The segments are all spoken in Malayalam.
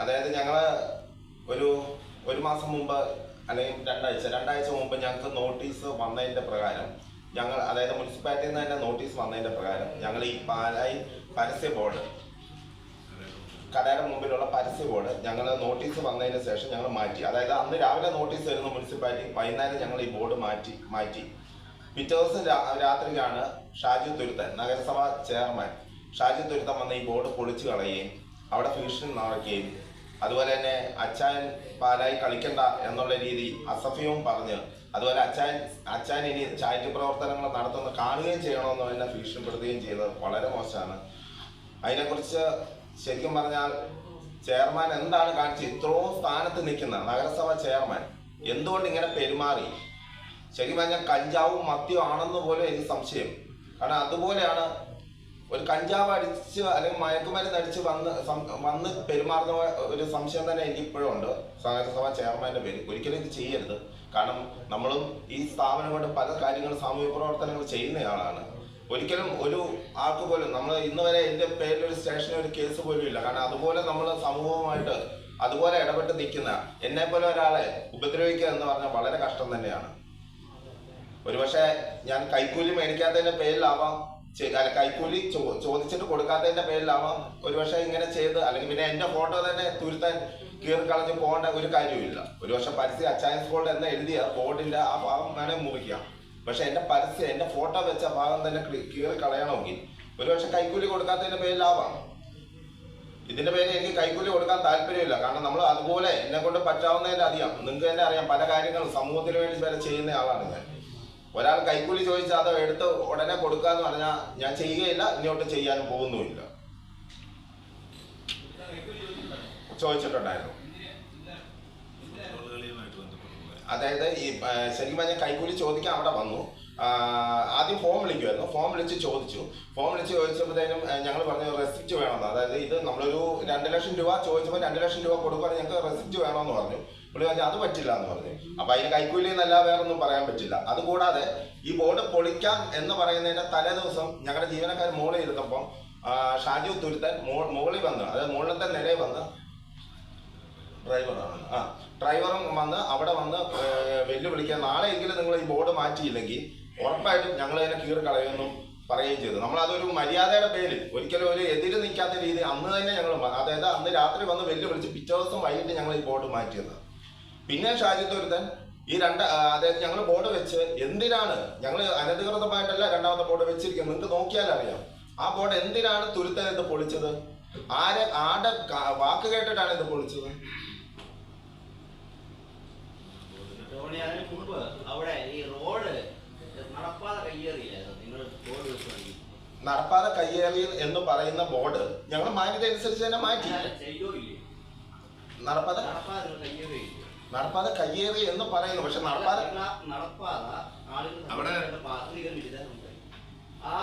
അതായത് ഞങ്ങൾ ഒരു ഒരു മാസം മുമ്പ് അല്ലെങ്കിൽ രണ്ടാഴ്ച രണ്ടാഴ്ച മുമ്പ് ഞങ്ങൾക്ക് നോട്ടീസ് വന്നതിന്റെ പ്രകാരം ഞങ്ങൾ അതായത് മുനിസിപ്പാലിറ്റിയിൽ നിന്ന് തന്നെ നോട്ടീസ് വന്നതിന്റെ പ്രകാരം ഞങ്ങൾ ഈ പാലായി പരസ്യ ബോർഡ് കടയുടെ മുമ്പിലുള്ള പരസ്യ ബോർഡ് ഞങ്ങൾ നോട്ടീസ് വന്നതിന് ശേഷം ഞങ്ങൾ മാറ്റി. അതായത് അന്ന് രാവിലെ നോട്ടീസ് വരുന്ന മുനിസിപ്പാലിറ്റി വൈകുന്നേരം ഞങ്ങൾ ഈ ബോർഡ് മാറ്റി മാറ്റി. പിറ്റേ ദിവസം രാ- രാത്രിയിലാണ് ഷാജി തുരുത്തൻ നഗരസഭാ ചെയർമാൻ ഷാജി തുരുത്തൻ വന്ന് ഈ ബോർഡ് പൊളിച്ചു കളയുകയും അവിടെ ഭീഷണി നടക്കുകയും അതുപോലെ തന്നെ അച്ചായൻ പാലായി കളിക്കണ്ട എന്നുള്ള രീതി അസഫ്യവും പറഞ്ഞ് അതുപോലെ അച്ചായൻ അച്ചായൻ ഇനി ചാരിറ്റി പ്രവർത്തനങ്ങൾ നടത്തുന്ന കാണുകയും ചെയ്യണമെന്ന് എന്നെ ഭീഷണിപ്പെടുത്തുകയും ചെയ്തത് വളരെ മോശമാണ്. അതിനെക്കുറിച്ച് ശരിക്കും പറഞ്ഞാൽ ചെയർമാൻ എന്താണ് കാണിച്ചത്? ഇത്രയും സ്ഥാനത്ത് നിൽക്കുന്ന നഗരസഭ ചെയർമാൻ എന്തുകൊണ്ട് ഇങ്ങനെ പെരുമാറി? ശരിക്കും പറഞ്ഞാൽ കഞ്ചാവും മദ്യവും ആണെന്ന് പോലും എനിക്ക് സംശയം. കാരണം അതുപോലെയാണ് ഒരു കഞ്ചാവ് അടിച്ച് അല്ലെങ്കിൽ മയക്കുമരുന്ന് അടിച്ച് വന്ന് വന്ന് പെരുമാറുന്ന ഒരു സംശയം തന്നെ എനിക്ക് ഇപ്പോഴും ഉണ്ട്. സഹകരണസഭ ചെയർമാന്റെ പേര്. ഒരിക്കലും ഇത് ചെയ്യരുത്. കാരണം നമ്മളും ഈ സ്ഥാപനം കൊണ്ട് പല കാര്യങ്ങളും സാമൂഹ്യ പ്രവർത്തനങ്ങൾ ചെയ്യുന്നയാളാണ്. ഒരിക്കലും ഒരു ആൾക്ക് പോലും നമ്മൾ ഇന്ന് വരെ എന്റെ പേരിൽ ഒരു സ്റ്റേഷനിൽ ഒരു കേസ് പോലും ഇല്ല. കാരണം അതുപോലെ നമ്മൾ സമൂഹവുമായിട്ട് അതുപോലെ ഇടപെട്ട് നിൽക്കുന്ന എന്നെ പോലെ ഒരാളെ ഉപദ്രവിക്കുക എന്ന് പറഞ്ഞാൽ വളരെ കഷ്ടം തന്നെയാണ്. ഒരുപക്ഷെ ഞാൻ കൈക്കൂലി മേടിക്കാത്തതിന്റെ പേരിലാവാം കൈക്കൂലി ചോദിച്ചിട്ട് കൊടുക്കാത്തതിന്റെ പേരിലാവാം ഒരുപക്ഷെ ഇങ്ങനെ ചെയ്ത് അല്ലെങ്കിൽ പിന്നെ എന്റെ ഫോട്ടോ തന്നെ തുരുത്താൻ കീറി കളഞ്ഞ് പോകേണ്ട ഒരു കാര്യമില്ല ഒരുപക്ഷെ പരസ്യം അച്ചായൻസ് ഫോൾഡ് എന്ന എഴുതിയ ബോർഡിന്റെ ആ ഭാഗം വേണേ മുറിക്കാം. പക്ഷെ എന്റെ പരസ്യം എന്റെ ഫോട്ടോ വെച്ച ഭാഗം തന്നെ കീറി കളയണമെങ്കിൽ ഒരുപക്ഷെ കൈക്കൂലി കൊടുക്കാത്തതിന്റെ പേരിലാവാം ഇതിന്റെ പേരിൽ എനിക്ക് കൈക്കൂലി കൊടുക്കാൻ താല്പര്യമില്ല. കാരണം നമ്മൾ അതുപോലെ എന്നെ കൊണ്ട് പറ്റാവുന്നതിന്റെ അധികം. നിങ്ങൾക്ക് തന്നെ അറിയാം പല കാര്യങ്ങളും സമൂഹത്തിന് വേണ്ടി വരെ ചെയ്യുന്ന ആളാണ് ഞാൻ. ഒരാൾ കൈക്കൂലി ചോദിച്ചാൽ അത് എടുത്ത് ഉടനെ കൊടുക്കാന്ന് പറഞ്ഞാൽ ഞാൻ ചെയ്യുകയില്ല ഇങ്ങോട്ട് ചെയ്യാനും പോകുന്നുമില്ല. ചോദിച്ചിട്ടുണ്ടായിരുന്നു. അതായത് ഈ ശരിക്കും പറഞ്ഞാൽ കൈക്കൂലി ചോദിക്കാൻ അവിടെ വന്നു. ആദ്യം ഫോം വിളിക്കുമായിരുന്നു ഫോം വിളിച്ച് ചോദിച്ചു. ഫോം വിളിച്ച് ചോദിച്ചപ്പോഴത്തേനും ഞങ്ങൾ പറഞ്ഞു റെസിപ്റ്റ് വേണമെന്ന്. അതായത് ഇത് നമ്മളൊരു രണ്ട് ലക്ഷം രൂപ ചോദിച്ചപ്പോൾ രണ്ട് ലക്ഷം രൂപ കൊടുക്കുവാണെങ്കിൽ ഞങ്ങൾക്ക് റെസിപ്റ്റ് വേണമെന്ന് പറഞ്ഞു. പുള്ളി പറഞ്ഞു അത് പറ്റില്ല എന്ന് പറഞ്ഞു. അപ്പം അതിന് കൈക്കൂലി എന്നല്ല വേറെ ഒന്നും പറയാൻ പറ്റില്ല. അതുകൂടാതെ ഈ ബോർഡ് പൊളിക്കാം എന്ന് പറയുന്നതിന്റെ തലേ ദിവസം ഞങ്ങളുടെ ജീവനക്കാർ മുകളിൽ ഇരുന്നപ്പം ഷാജു തുരുത്തൻ മുകളിൽ വന്ന് അതായത് മുകളിലത്തെ നിലയിൽ വന്ന് ഡ്രൈവറാണ്. ആ ഡ്രൈവറും വന്ന് അവിടെ വന്ന് വെല്ലുവിളിക്കാൻ നാളെ നാളെയെങ്കിലും നിങ്ങൾ ഈ ബോർഡ് മാറ്റിയില്ലെങ്കിൽ ഉറപ്പായിട്ടും ഞങ്ങൾ അതിനെ കീറി കളയുമെന്നും പറയുകയും ചെയ്തു. നമ്മൾ അതൊരു മര്യാദയുടെ പേരിൽ ഒരിക്കലും ഒരു എതിര് നിൽക്കാത്ത രീതി അന്ന് തന്നെ ഞങ്ങൾ അതായത് അന്ന് രാത്രി വന്ന് വെല്ലുവിളിച്ച് പിറ്റേ ദിവസം വൈകിട്ട് ഞങ്ങൾ ഈ ബോർഡ് മാറ്റിയത്. പിന്നെ ഷാജിത്തൊരുത്തൻ ഈ രണ്ട് അതായത് ഞങ്ങൾ ബോർഡ് വെച്ച് എന്തിനാണ് ഞങ്ങൾ അനധികൃതമായിട്ടല്ല രണ്ടാമത്തെ ബോർഡ് വെച്ചിരിക്കുന്നത്? നിങ്ങൾക്ക് നോക്കിയാൽ അറിയാം. ആ ബോർഡ് എന്തിനാണ് തുരുത്തൻ ഇത് പൊളിച്ചത്? ആരെ ആടെ വാക്ക് കേട്ടിട്ടാണ് ഇത് പൊളിച്ചത്? അതിന് മുമ്പ് അവിടെ ഈ റോഡ് നടപ്പാതെ കയ്യേറിയില്ലായിരുന്നു. നിങ്ങൾ റോഡ് വെച്ചു നടപ്പാതെ കയ്യേറി എന്ന് പറയുന്ന ബോർഡ് ഞങ്ങൾ മാറ്റിയത് അനുസരിച്ച് തന്നെ മാറ്റി. നടപ്പാതെ? നടപ്പാതെ കയ്യേറി എന്ന് പറയുന്നു. പക്ഷെ നടപ്പാതെ നടപ്പാത ആളുകൾ അവിടെ- ആ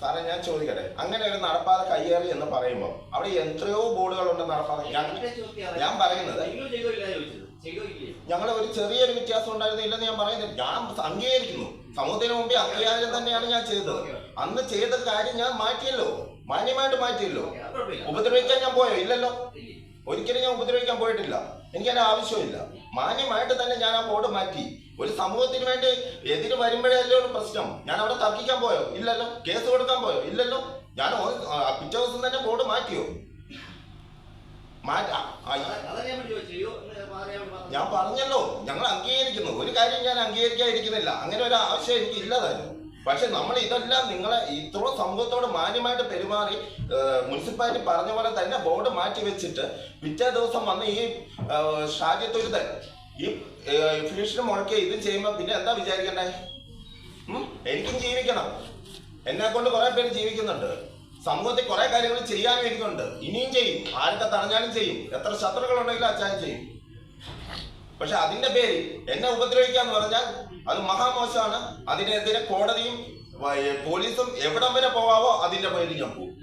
സാറേ ഞാൻ ചോദിക്കട്ടെ? അങ്ങനെ ഒരു നടപ്പാത കയ്യേറി എന്ന് പറയുമ്പോൾ അവിടെ എത്രയോ ബോർഡുകളുണ്ട് നടപ്പാത. ഞാൻ പറയുന്നത് ഞങ്ങൾ ഒരു ചെറിയൊരു വ്യത്യാസം ഉണ്ടായിരുന്നില്ലെന്ന് ഞാൻ പറയുന്നില്ല. ഞാൻ അംഗീകരിക്കുന്നു. സമൂഹത്തിന് മുമ്പേ അംഗീകാരം തന്നെയാണ് ഞാൻ ചെയ്തത്. അന്ന് ചെയ്ത കാര്യം ഞാൻ മാറ്റിയല്ലോ. മാന്യമായിട്ട് മാറ്റിയല്ലോ. ഉപദ്രവിക്കാൻ ഞാൻ പോയോ? ഇല്ലല്ലോ. ഒരിക്കലും ഞാൻ ഉപദ്രവിക്കാൻ പോയിട്ടില്ല. എനിക്കതിന്റെ ആവശ്യമില്ല. മാന്യമായിട്ട് തന്നെ ഞാൻ ആ ബോർഡ് മാറ്റി. ഒരു സമൂഹത്തിന് വേണ്ടി എതിര് വരുമ്പോഴല്ലേ പ്രശ്നം. ഞാൻ അവിടെ തർക്കിക്കാൻ പോയോ? ഇല്ലല്ലോ. കേസ് കൊടുക്കാൻ പോയോ? ഇല്ലല്ലോ. ഞാൻ പിറ്റേ ദിവസം തന്നെ ബോർഡ് മാറ്റിയോ? മാറ്റാ. ഞാൻ പറഞ്ഞല്ലോ. ഞങ്ങൾ അംഗീകരിക്കുന്നു. ഒരു കാര്യം ഞാൻ അംഗീകരിക്കാതിരിക്കുന്നില്ല. അങ്ങനെ ഒരു ആവശ്യം എനിക്ക് ഇല്ലതായിരുന്നു പക്ഷെ നമ്മൾ ഇതെല്ലാം നിങ്ങളെ ഇത്ര സമൂഹത്തോട് മാന്യമായിട്ട് പെരുമാറി മുനിസിപ്പാലിറ്റി പറഞ്ഞ പോലെ തന്നെ ബോർഡ് മാറ്റി വെച്ചിട്ട് പിറ്റേ ദിവസം വന്ന് ഈ ഷാജി ഈ ഭീഷണി മുഴക്കി ഇത് ചെയ്യുമ്പോൾ പിന്നെ എന്താ വിചാരിക്കണ്ടേ? എനിക്കും ജീവിക്കണം. എന്നെ കൊണ്ട് കുറെ പേര് ജീവിക്കുന്നുണ്ട്. സമൂഹത്തിൽ കുറെ കാര്യങ്ങൾ ചെയ്യാനും എനിക്കുണ്ട്. ഇനിയും ചെയ്യും. ആരൊക്കെ തടഞ്ഞാലും ചെയ്യും. എത്ര ശത്രുക്കളുണ്ടെങ്കിലും അച്ചാൻ ചെയ്യും. പക്ഷെ അതിന്റെ പേര് എന്നെ ഉപദ്രവിക്കാന്ന് പറഞ്ഞാൽ അത് മഹാമോശമാണ്. അതിനെതിരെ കോടതിയും പോലീസും എവിടം വരെ പോവാവോ അതിന്റെ പേരിൽ ഞാൻ പോകും.